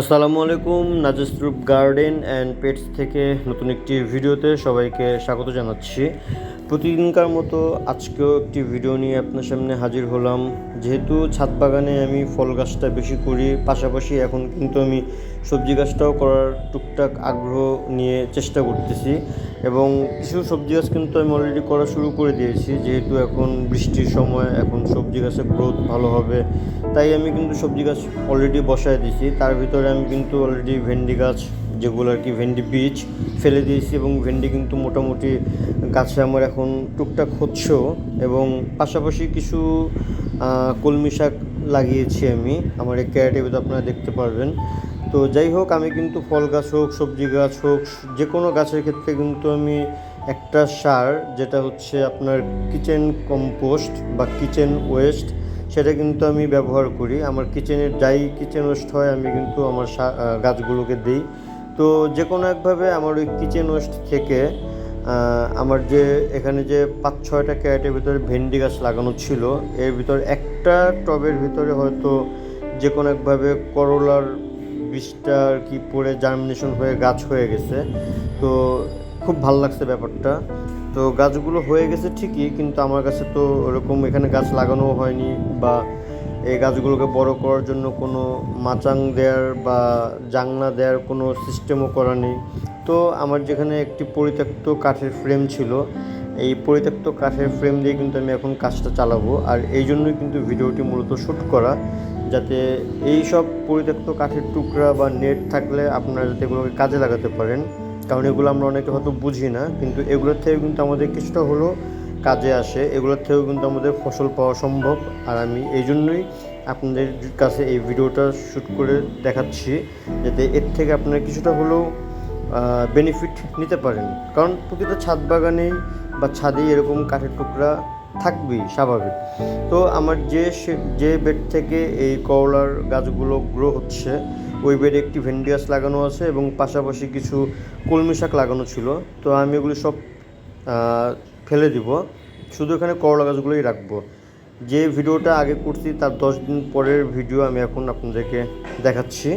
আসসালামু আলাইকুম নাজেসরুপ garden and pets থেকে নতুন একটি ভিডিওতে সবাইকে স্বাগত জানাচ্ছি। প্রতিদিনকার মতো আজকেও একটি ভিডিও নিয়ে আপনার সামনে হাজির হলাম। যেহেতু ছাদ বাগানে আমি ফল গাছটা বেশি করি, পাশাপাশি এখন কিন্তু আমি সবজি গাছটাও করার টুকটাক আগ্রহ নিয়ে চেষ্টা করতেছি এবং কিছু সবজি গাছ কিন্তু আমি অলরেডি করা শুরু করে দিয়েছি। যেহেতু এখন বৃষ্টির সময়, এখন সবজি গাছের গ্রোথ ভালো হবে, তাই আমি কিন্তু সবজি গাছ অলরেডি বসায় দিয়েছি। তার ভিতরে আমি কিন্তু অলরেডি ভেন্ডি গাছ যেগুলো আর কি ভেন্ডি বীজ ফেলে দিয়েছি এবং ভেন্ডি কিন্তু মোটামুটি গাছে আমার এখন টুকটাক হচ্ছেও এবং পাশাপাশি কিছু কলমি শাক লাগিয়েছি আমি, আমার এই ক্যারেটের ভিতরে আপনারা দেখতে পারবেন। তো যাই হোক, আমি কিন্তু ফল গাছ হোক, সবজি গাছ হোক, যে কোনো গাছের ক্ষেত্রে কিন্তু আমি একটা সার, যেটা হচ্ছে আপনার কিচেন কম্পোস্ট বা কিচেন ওয়েস্ট, সেটা কিন্তু আমি ব্যবহার করি। আমার কিচেনের, যাই কিচেন ওয়েস্ট হয়, আমি কিন্তু আমার গাছগুলোকে দিই। তো যে কোনো একভাবে আমার ওই কিচেন ওয়েস্ট থেকে আমার যে এখানে যে পাঁচ ছয়টা ক্যারেটের ভিতরে ভেন্ডি গাছ লাগানো ছিল, এর ভিতর একটা টবের ভিতরে হয়তো যে কোনো একভাবে করলার বীজটা আর কি পড়ে জার্মিনেশন হয়ে গাছ হয়ে গেছে। তো খুব ভালো লাগছে ব্যাপারটা। তো গাছগুলো হয়ে গেছে ঠিকই, কিন্তু আমার কাছে তো ওরকম এখানে গাছ লাগানো হয়নি বা এই গাছগুলোকে বড় করার জন্য কোনো মাচাং দেওয়ার বা জাংলা দেওয়ার কোনো সিস্টেমও করা নেই। তো আমার যেখানে একটি পরিত্যক্ত কাঠের ফ্রেম ছিল, এই পরিত্যক্ত কাঠের ফ্রেম দিয়ে কিন্তু আমি এখন কাজটা চালাবো। আর এই জন্যই কিন্তু ভিডিওটি মূলত শ্যুট করা, যাতে এই সব পরিত্যক্ত কাঠের টুকরা বা নেট থাকলে আপনারা যাতে এগুলোকে কাজে লাগাতে পারেন। কারণ এগুলো আমরা অনেকে হয়তো বুঝি না, কিন্তু এগুলোর থেকে কিন্তু আমাদের কিছুটা হলেও কাজে আসে, এগুলোর থেকেও কিন্তু আমাদের ফসল পাওয়া সম্ভব। আর আমি এই জন্যই আপনাদের কাছে এই ভিডিওটা শ্যুট করে দেখাচ্ছি, যাতে এর থেকে আপনারা কিছুটা হলেও বেনিফিট নিতে পারেন। কারণ প্রতিটা ছাদ বাগানেই বা ছাদেই এরকম কাঠের টুকরা থাকবেই, স্বাভাবিক। তো আমার যে যে বেড থেকে এই করলার গাছগুলো গ্রো হচ্ছে, ওই বেডে একটি ভেন্ডি গাছ লাগানো আছে এবং পাশাপাশি কিছু কলমি শাক লাগানো ছিল। তো আমি এগুলি সব ফেলে দিব। শুধু এখানে করলা গাছগুলোই রাখব। যে ভিডিওটা আগে করছি, তার দশ দিন পরের ভিডিও আমি এখন আপনাদেরকে দেখাচ্ছি।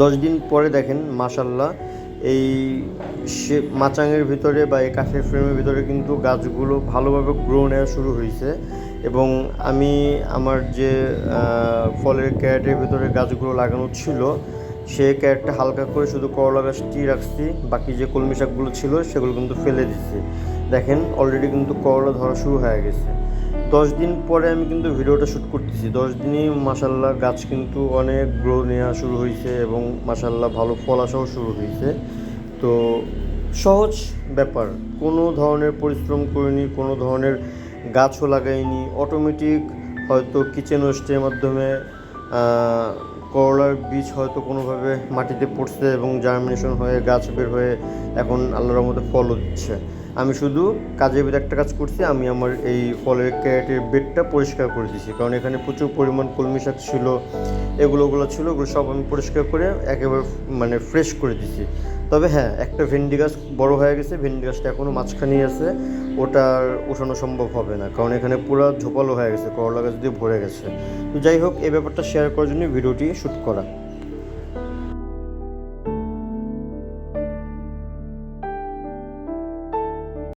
দশ দিন পরে দেখেন মাশাল্লাহ এই সে মাচাঙের ভিতরে বা এই কাঠের ফ্রেমের ভিতরে কিন্তু গাছগুলো ভালোভাবে গ্রো নেওয়া শুরু হয়েছে। এবং আমি আমার যে ফলের ক্যারেটের ভিতরে গাছগুলো লাগানো ছিল সে ক্যারেটটা হালকা করে শুধু করলা গাছটি রাখছি, বাকি যে কলমি শাকগুলো ছিল, সেগুলো কিন্তু ফেলে দিচ্ছি। দেখেন অলরেডি কিন্তু করলা ধরা শুরু হয়ে গেছে। দশ দিন পরে আমি কিন্তু ভিডিওটা শ্যুট করতেছি। দশ দিনই মাসাল্লাহ গাছ কিন্তু অনেক গ্রো নেওয়া শুরু হয়েছে এবং মাসাল্লাহ ভালো ফল আসাও শুরু হয়েছে তো সহজ ব্যাপার। কোনো ধরনের পরিশ্রম করিনি, কোনো ধরনের গাছও লাগাইনি। অটোমেটিক হয়তো কিচেন ওয়েস্টের মাধ্যমে করলার বীজ হয়তো কোনোভাবে মাটিতে পড়ছে এবং জার্মিনেশন হয়ে গাছ বের হয়ে এখন আল্লাহর রহমতে ফলও দিচ্ছে। আমি শুধু কাজের ভিতরে একটা কাজ করছি, আমি আমার এই ফলের ক্যারেটের বেডটা পরিষ্কার করে দিয়েছি। কারণ এখানে প্রচুর পরিমাণ কলমি শাক ছিল এগুলো ওগুলো ছিল ওগুলো সব আমি পরিষ্কার করে একেবারে মানে ফ্রেশ করে দিয়েছি। তবে হ্যাঁ একটা ভেন্ডি গাছ বড় হয়ে গেছে, ভেন্ডি গাছটা এখনও মাঝখানেই আছে, ওটার ওঠানো সম্ভব হবে না। কারণ এখানে পুরো ঝোপালো হয়ে গেছে, করলা গাছ দিয়ে ভরে গেছে। তো যাই হোক, এই ব্যাপারটা শেয়ার করার জন্য ভিডিওটি শ্যুট করা।